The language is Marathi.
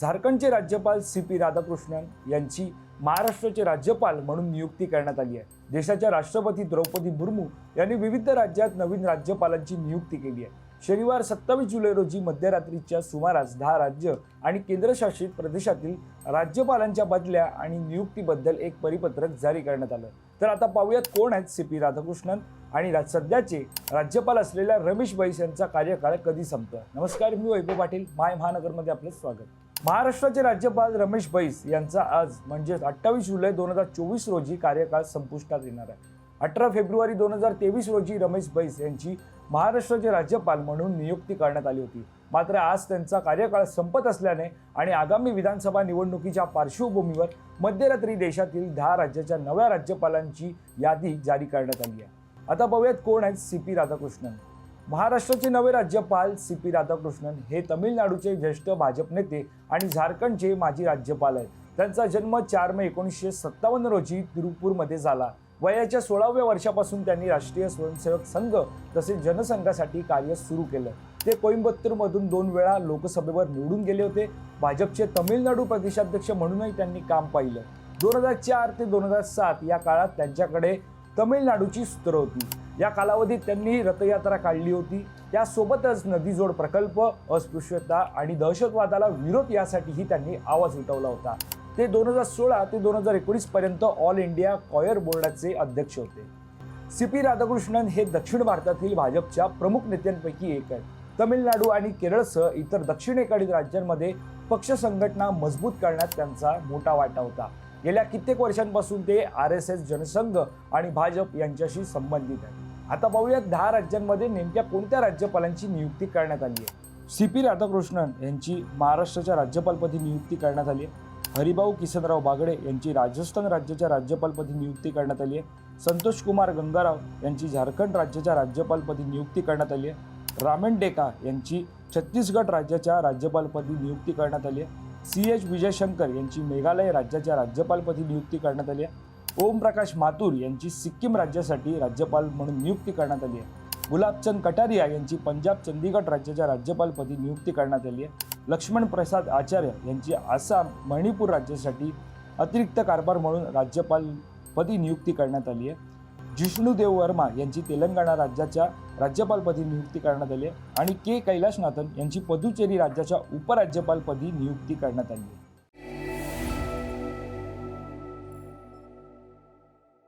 झारखंडचे राज्यपाल सी पी राधाकृष्णन यांची महाराष्ट्राचे राज्यपाल म्हणून नियुक्ती करण्यात आली आहे. देशाच्या राष्ट्रपती द्रौपदी मुर्मू यांनी विविध राज्यात नवीन राज्यपालांची नियुक्ती केली आहे. शनिवार सत्तावीस जुलै रोजी मध्यरात्रीच्या सुमारास दहा राज्य आणि केंद्रशासित प्रदेशातील राज्यपालांच्या बदल्या आणि नियुक्तीबद्दल एक परिपत्रक जारी करण्यात आलं. तर आता पाहूयात कोण आहेत सी पी राधाकृष्णन आणि सध्याचे राज्यपाल असलेल्या रमेश बैस यांचा कार्यकाळ कधी संपतो नमस्कार मी वैभव पाटील माय महानगरमध्ये आपलं स्वागत. महाराष्ट्राचे राज्यपाल रमेश बैस यांचा आज म्हणजेच अठ्ठावीस जुलै दोन हजार चोवीस रोजी कार्यकाळ संपुष्टात येणार आहे. अठरा फेब्रुवारी दोन हजार तेवीस रोजी रमेश बैस यांची महाराष्ट्राचे राज्यपाल म्हणून नियुक्ती करण्यात आली होती. मात्र आज त्यांचा कार्यकाळ संपत असल्याने आणि आगामी विधानसभा निवडणुकीच्या पार्श्वभूमीवर मध्यरात्री देशातील दहा राज्याच्या नव्या राज्यपालांची यादी जारी करण्यात आली आहे. आता पाहूयात कोण आहेत सी पी राधाकृष्णन. महाराष्ट्राचे नवे राज्यपाल सी पी राधाकृष्णन हे तमिळनाडूचे ज्येष्ठ भाजप नेते आणि झारखंडचे माजी राज्यपाल आहेत. त्यांचा जन्म चार मे एकोणीसशे सत्तावन्न रोजी तिरुपूरमध्ये झाला. वयाच्या सोळाव्या वर्षापासून त्यांनी राष्ट्रीय स्वयंसेवक संघ तसेच जनसंघासाठी कार्य सुरू केलं. ते कोइंबतूरमधून दोन वेळा लोकसभेवर निवडून गेले होते. भाजपचे तमिळनाडू प्रदेशाध्यक्ष म्हणूनही त्यांनी काम पाहिलं. दोन हजार चार ते दोन हजार सात या काळात त्यांच्याकडे तमिळनाडूची सूत्र होती या कालावधीत त्यांनी रथयात्रा काढली होती. त्यासोबतच नदीजोड प्रकल्प अस्पृश्यता आणि दहशतवादाला विरोध यासाठीही त्यांनी आवाज उठवला होता. ते दोन हजार सोळा ते दोन हजार एकोणीस पर्यंत ऑल इंडिया कॉयर बोर्डाचे अध्यक्ष होते. सी पी राधाकृष्णन हे दक्षिण भारतातील भाजपच्या प्रमुख नेत्यांपैकी एक आहेत. तमिळनाडू आणि केरळसह इतर दक्षिणेकडील राज्यांमध्ये पक्ष संघटना मजबूत करण्यात त्यांचा मोठा वाटा होता. गेल्या कित्येक वर्षांपासून ते आर एस एस जनसंघ आणि भाजप यांच्याशी संबंधित आहे आता पाहूयात दहा राज्यांमध्ये नेमक्या कोणत्या राज्यपालांची नियुक्ती करण्यात आली आहे? सी पी राधाकृष्णन यांची महाराष्ट्राच्या राज्यपालपदी नियुक्ती करण्यात आली आहे. हरिभाऊ किसनराव बागडे यांची राजस्थान राज्याच्या राज्यपालपदी नियुक्ती करण्यात आली आहे. संतोष कुमार गंगाराव यांची झारखंड राज्याच्या राज्यपालपदी नियुक्ती करण्यात आली आहे. रामेन डेका यांची छत्तीसगड राज्याच्या राज्यपालपदी नियुक्ती करण्यात आली आहे. सी एच विजयशंकर यांची मेघालय राज्याच्या राज्यपालपदी नियुक्ती करण्यात आली आहे. ओमप्रकाश माथुर यांची सिक्कीम राज्यासाठी राज्यपाल म्हणून नियुक्ती करण्यात आली आहे. गुलाबचंद कटारिया यांची पंजाब चंदीगड राज्याच्या राज्यपालपदी नियुक्ती करण्यात आली आहे. लक्ष्मण प्रसाद आचार्य यांची आसाम मणिपूर राज्यासाठी अतिरिक्त कारभार म्हणून राज्यपालपदी नियुक्ती करण्यात आली आहे. जिष्णुदेव वर्मा यांची तेलंगणा राज्याच्या राज्यपालपदी नियुक्ती करण्यात आली आणि के कैलाशनाथन यांची पदुचेरी राज्याच्या उपराज्यपालपदी नियुक्ती करण्यात आली आहे.